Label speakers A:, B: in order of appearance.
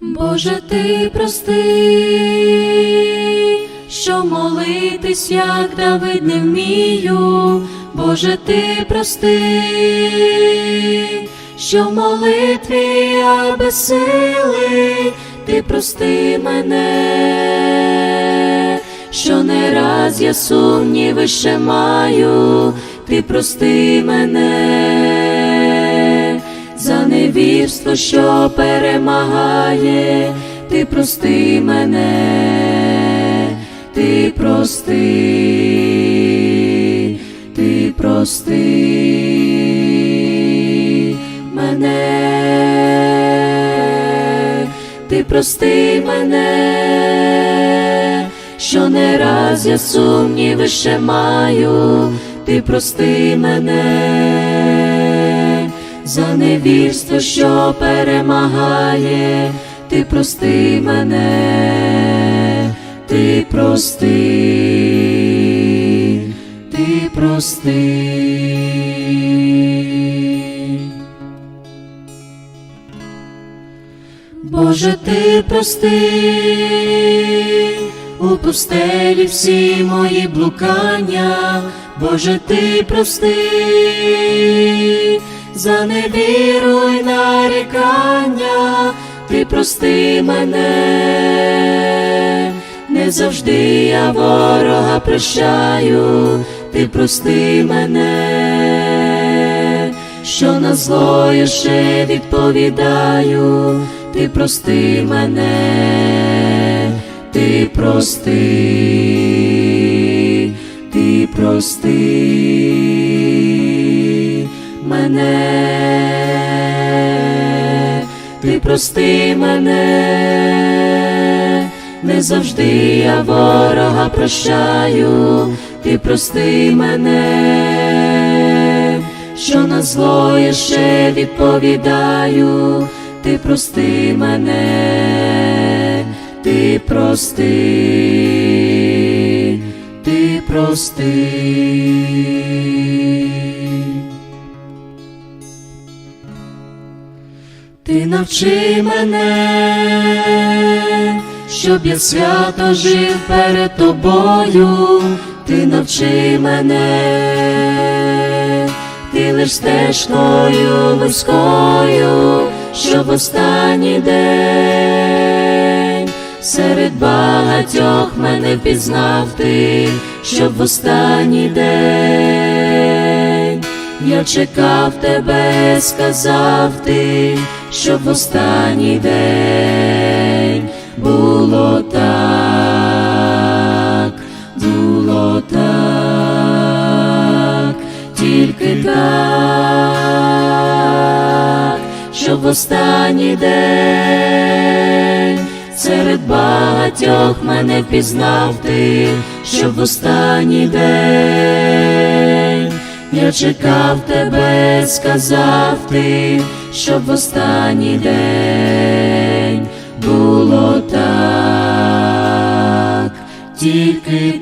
A: Боже, ти прости, що молитись, як Давид не вмію, Боже, ти прости, що в молитві я безсилий, ти прости мене, що не раз я сумніви ще маю, ти прости мене за невірство, що перемагає, ти прости мене, ти прости, ти прости мене, ти прости мене, що не раз я сумніви ще маю, ти прости мене за невірство, що перемагає, ти прости мене, ти прости, ти прости. Боже, ти прости, у пустелі всі мої блукання, Боже, ти прости, за невіру й нарікання, ти прости мене, не завжди я ворога прощаю, ти прости мене, що на зло я ще відповідаю, ти прости мене, ти прости, ти прости мене, ти прости мене, не завжди я ворога прощаю, ти прости мене, що на зло я ще відповідаю, ти прости мене, ти прости, ти прости. Ти навчи мене, щоб я свято жив перед тобою, ти навчи мене, ти лиш стежкою вузькою, щоб в останній день серед багатьох мене впізнав ти, щоб в останній день я чекав тебе, сказав ти, щоб в останній день було так, було так, тільки так, щоб в останній день серед багатьох мене впізнав ти, щоб в останній день я чекав тебе, сказав ти, щоб в останній день було так, тільки.